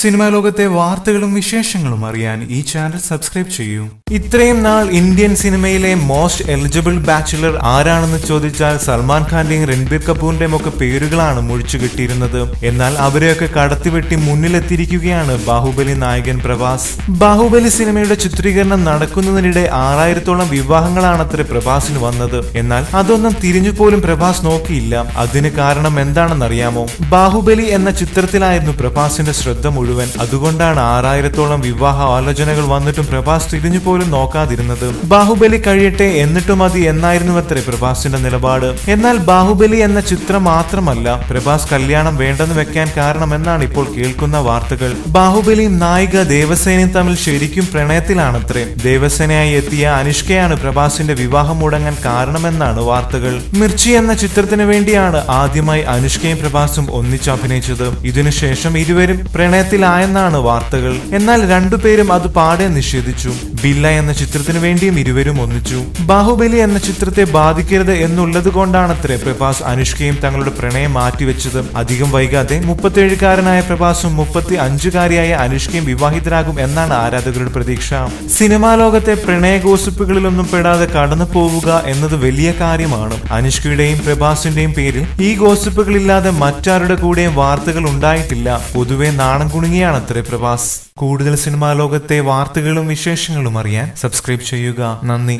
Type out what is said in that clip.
Cinema ലോകത്തെ വാർത്തകളും വിശേഷങ്ങളും അറിയാൻ ഈ ചാനൽ സബ്സ്ക്രൈബ് ചെയ്യൂ. ഇത്രയും നാൾ ഇന്ത്യൻ സിനിമയിലെ മോസ്റ്റ് എലിജിബിൾ ബാച്ചുലർ ആരാണെന്ന് ചോദിച്ചാൽ സൽമാൻ ഖാന്റെയും രൺബീർ കപൂറിന്റെയും ഒക്കെ പേരുകളാണ് മുഴിച്ചു കിട്ടിയിരുന്നത്. എന്നാൽ അവരെയൊക്കെ കടത്തിവെട്ടി മുന്നിലെത്തിയിരിക്കുകയാണ് ബാഹുബലി നായകൻ പ്രഭാസ്. ബാഹുബലി സിനിമയുടെ ചിത്രീകരണം നടക്കുന്നതിനിടെ ആറായിരത്തോളം വിവാഹങ്ങളാണ് അത്ര പ്രഭാസിന് വന്നത്. എന്നാൽ അതൊന്നും തിരിഞ്ഞു പോലും പ്രഭാസ് നോക്കിയില്ല. അതിന് കാരണം എന്താണെന്നറിയാമോ? ബാഹുബലി എന്ന ചിത്രത്തിലായിരുന്നു പ്രഭാസിന്റെ ശ്രദ്ധ മുഴുവൻ അതുകൊണ്ടാണ് ആറായിരത്തോളം വിവാഹ ആലോചനകൾ വന്നിട്ടും പ്രഭാസ് തിരിഞ്ഞു പോലും നോക്കാതിരുന്നത്. ബാഹുബലി കഴിയട്ടെ എന്നിട്ടും മതി എന്നായിരുന്നു അത്രേ പ്രഭാസിന്റെ നിലപാട്. എന്നാൽ ബാഹുബലി എന്ന ചിത്രം മാത്രമല്ല പ്രഭാസ് കല്യാണം വേണ്ടെന്ന് വെക്കാൻ കാരണമെന്നാണ് ഇപ്പോൾ കേൾക്കുന്ന വാർത്തകൾ. ബാഹുബലിയും നായിക ദേവസേനയും തമ്മിൽ ശരിക്കും പ്രണയത്തിലാണത്രേ. ദേവസേനയായി എത്തിയ അനുഷ്കയാണ് പ്രഭാസിന്റെ വിവാഹം മുടങ്ങാൻ കാരണമെന്നാണ് വാർത്തകൾ. മിർച്ചി എന്ന ചിത്രത്തിന് വേണ്ടിയാണ് ആദ്യമായി അനുഷ്കയും പ്രഭാസും ഒന്നിച്ച് അഭിനയിച്ചത്. ഇതിനുശേഷം ഇരുവരും പ്രണയത്തിലായെന്നാണ് വാർത്തകൾ. എന്നാൽ രണ്ടുപേരും അത് പാടെ നിഷേധിച്ചു. ബില്ല എന്ന ചിത്രത്തിന് വേണ്ടിയും ഇരുവരും ഒന്നിച്ചു. ബാഹുബലി എന്ന ചിത്രത്തെ ബാധിക്കരുത് എന്നുള്ളത് കൊണ്ടാണത്രേ പ്രഭാസ് അനുഷ്കയും തങ്ങളുടെ പ്രണയം മാറ്റിവെച്ചത്. അധികം വൈകാതെ മുപ്പത്തിയേഴുകാരനായ പ്രഭാസും മുപ്പത്തി അഞ്ചുകാരിയായ അനുഷ്കയും വിവാഹിതരാകും എന്നാണ് ആരാധകരുടെ പ്രതീക്ഷ. സിനിമാ ലോകത്തെ പ്രണയ ഗോസിപ്പുകളിലൊന്നും പെടാതെ കടന്നു പോവുക എന്നത് വലിയ കാര്യമാണ്. അനുഷ്കയുടെയും പ്രഭാസിന്റെയും പേരിൽ ഈ ഗോസിപ്പുകളില്ലാതെ മറ്റാരുടെ കൂടെയും വാർത്തകൾ ഉണ്ടായിട്ടില്ല. പൊതുവെ നാണം കുണുങ്ങിയാണത്രേ പ്രഭാസ്. കൂടുതൽ സിനിമാ ലോകത്തെ വാർത്തകളും വിശേഷങ്ങളും അറിയാൻ സബ്സ്ക്രൈബ് ചെയ്യുക. നന്ദി.